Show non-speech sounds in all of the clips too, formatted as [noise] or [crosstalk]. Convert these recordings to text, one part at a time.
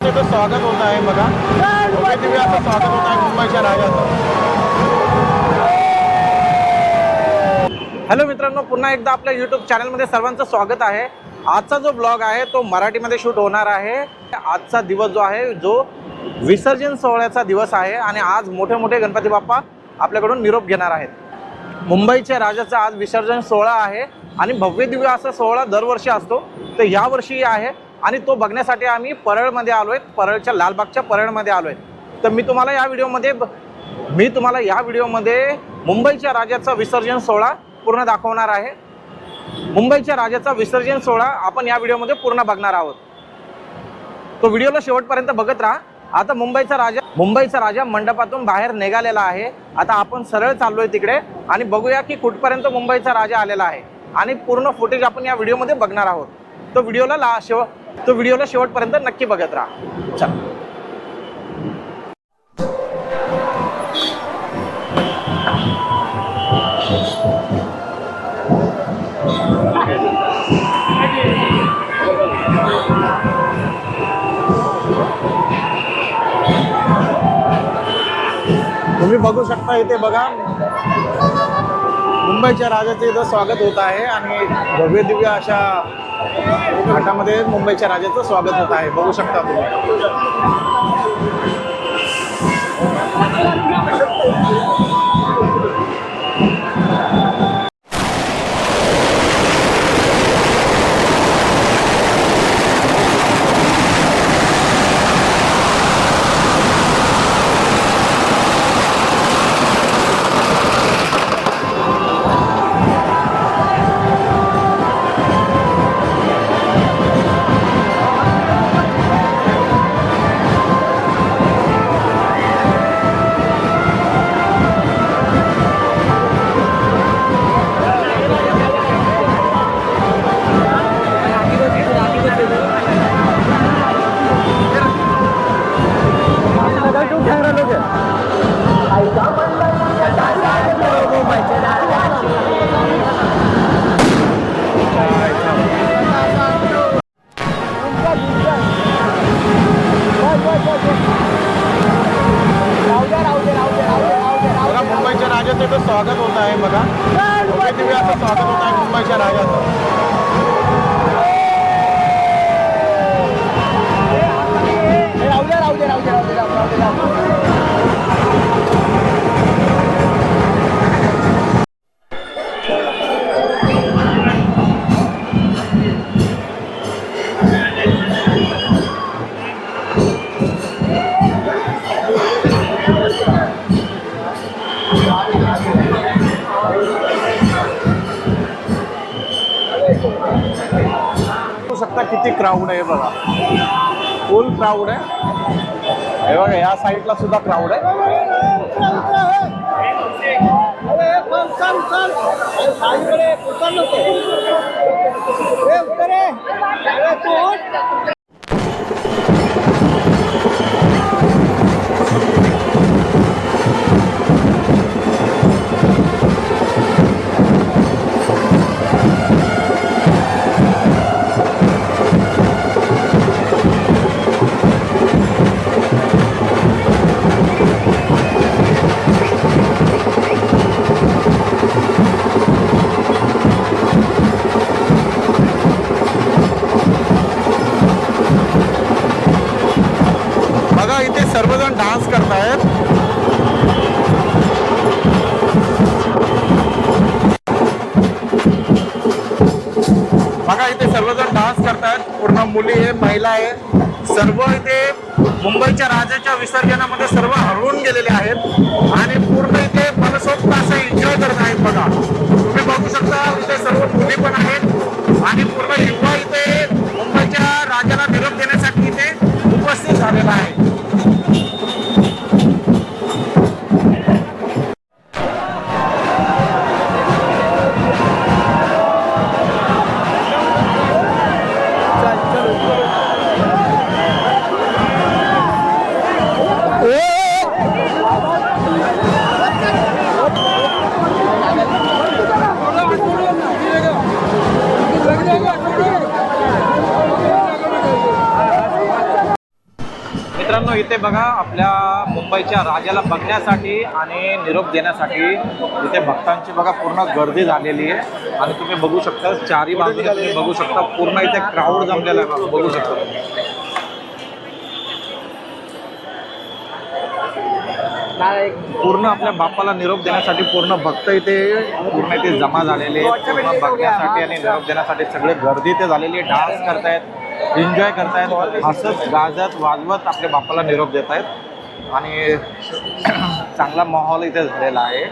त्याचं स्वागत होत आहे बघा. भव्य दिव्य असं स्वागत होत आहे मुंबईच्या राजाचं. हॅलो मित्रांनो पुन्हा एकदा आपल्या यूट्यूब चॅनलमध्ये सर्वांचं स्वागत आहे. आजचा जो ब्लॉग आहे तो मराठीमध्ये शूट होणार आहे. आजचा दिवस जो आहे जो विसर्जन सोहळ्याचा दिवस आहे आणि आज मोठे मोठे गणपती बाप्पा आपल्याकडून निरोप घेणार आहेत. मुंबईच्या राजाचा आज विसर्जन सोहळा आहे आणि भव्य दिव्य असा सोहळा दरवर्षी असतो. तर यावर्षी आहे. आणि तो बघण्यासाठी आम्ही परळमध्ये आलो आहे परळच्या लालबागच्या परळमध्ये आलो आहे तर मी तुम्हाला या व्हिडिओमध्ये ब- मी तुम्हाला या व्हिडिओमध्ये मुंबईच्या राजाचा विसर्जन सोहळा पूर्ण दाखवणार आहे. मुंबईच्या राजाचा विसर्जन सोहळा आपण या व्हिडिओमध्ये पूर्ण बघणार आहोत. तो व्हिडिओला शेवटपर्यंत बघत राहा. आता मुंबईचा राजा मुंबईचा राजा मंडपातून बाहेर निघालेला आहे. आता आपण सरळ चाललोय तिकडे आणि बघूया की कुठपर्यंत मुंबईचा राजा आलेला आहे. आणि पूर्ण फुटेज आपण या व्हिडिओमध्ये बघणार आहोत. तो व्हिडिओला ला शेव तो व्हिडिओला शेवटपर्यंत नक्की बघत राहा. चल. तुम्ही बघू शकता इथे बघा. मुंबईच्या राजाचे इथं स्वागत होत आहे आणि भव्य दिव्य अशा घाटामध्ये मुंबईच्या राजाचं स्वागत होत आहे. बघू शकता तुम्ही. स्वागत होत आहे बघा. दिव्य असं स्वागत होत आहे मुंबईच्या राजाचं. दे आता किती क्राऊड आहे बघा फुल क्राऊड आहे हे बघा या साईडला सुद्धा क्राऊड आहे इथे सर्वजण डान्स करतात. पूर्ण मुली आहे महिला आहे. सर्व इथे मुंबईच्या राजाच्या विसर्जनामध्ये सर्व हरवून गेलेले आहेत. आणि पूर्ण इथे मनसोक्त असं एन्जॉय करत आहेत बघा. तुम्ही बघू शकता इथे सर्व मुली पण आहेत. आणि पूर्ण युवा इथे मुंबईच्या राजाला निरोप देण्यासाठी इथे उपस्थित झालेला आहे. इथे बघा आपल्या मुंबईच्या राजाला बघण्यासाठी आणि निरोप देण्यासाठी इथे भक्तांची बघा पूर्ण गर्दी झालेली आहे. आणि तुम्ही बघू शकता चारी बाजूने तुम्ही बघू शकता पूर्ण इथे क्राऊड जमलेला आहे बघू शकता पूर्ण आपल्या बाप्पाला निरोप देण्यासाठी पूर्ण भक्त इथे पूर्ण इथे जमा झालेले आहेत. पूर्ण बघण्यासाठी आणि निरोप देण्यासाठी सगळे गर्दी इथे झालेली आहे. डान्स करतायत. एन्जॉय करतायत. हसत गाजत वाजवत आपल्या बापाला निरोप देत आहेत आणि [clears throat] चांगला माहोल इथे झालेला आहे.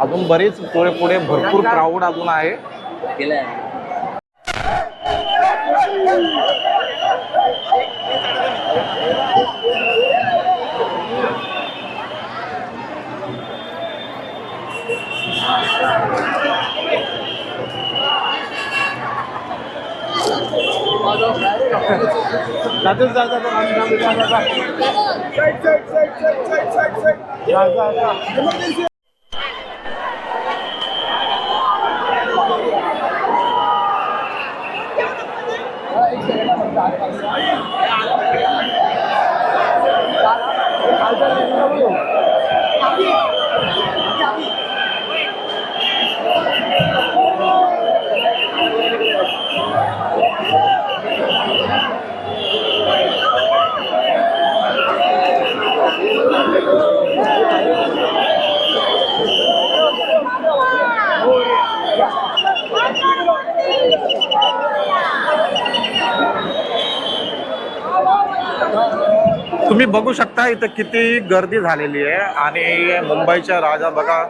अजून बरीच पुढे पुढे भरपूर क्राऊड अजून आहे. Zaten zaten ben anlayacağım. Çek çek çek çek çek çek çek. Ya ya ya. Emergency. तुम्ही बघू शकता इथं किती गर्दी झालेली आहे. आणि मुंबईच्या राजा बघा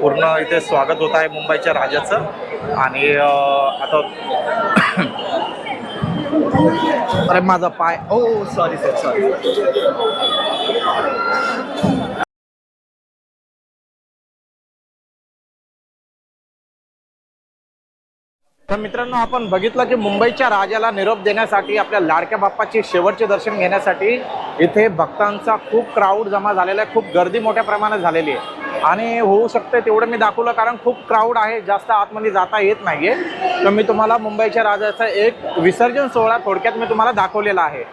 पूर्ण इथे स्वागत होत आहे मुंबईच्या राजाचं. आणि आता अरे माझा पाय ओ सॉरी सर सॉरी तर मित्रांनो आपण बघितलं की मुंबईच्या राजाला निरोप देण्यासाठी आपल्या लाडक्या बाप्पाचे शेवटचे दर्शन घेण्यासाठी इथे भक्तांचा खूप क्राऊड जमा झालेला आहे खूप गर्दी मोठ्या प्रमाणात झालेली आहे. आणि होऊ शकते तेवढं मी दाखवलं कारण खूप क्राऊड आहे जास्त आतमध्ये जाता येत नाही आहे तर मी तुम्हाला मुंबईच्या राजाचा एक विसर्जन सोहळा थोडक्यात मी तुम्हाला दाखवलेला आहे.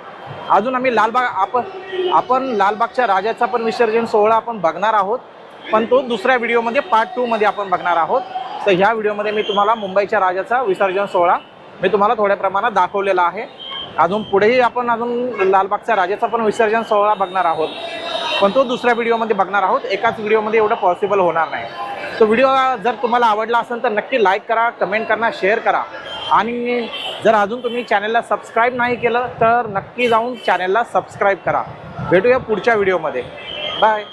अजून आम्ही लालबाग आपण आपण लालबागच्या राजाचा पण विसर्जन सोहळा आपण बघणार आहोत. पण तो दुसऱ्या व्हिडिओमध्ये पार्ट टूमध्ये आपण बघणार आहोत. तर ह्या व्हिडिओमध्ये मी तुम्हाला मुंबईच्या राजाचा विसर्जन सोहळा मी तुम्हाला थोड्या प्रमाणात दाखवलेला आहे. अजून पुढेही आपण अजून लालबागच्या राजाचा पण विसर्जन सोहळा बघणार आहोत. पण तो दुसऱ्या व्हिडिओमध्ये बघणार आहोत. एकाच व्हिडिओमध्ये एवढं पॉसिबल होणार नाही. तो व्हिडिओ जर तुम्हाला आवडला असेल तर नक्की लाईक करा कमेंट करा शेअर करा. आणि जर अजून तुम्ही चॅनलला सबस्क्राईब नाही केलं तर नक्की जाऊन चॅनलला सबस्क्राईब करा. भेटूया पुढच्या व्हिडिओमध्ये. बाय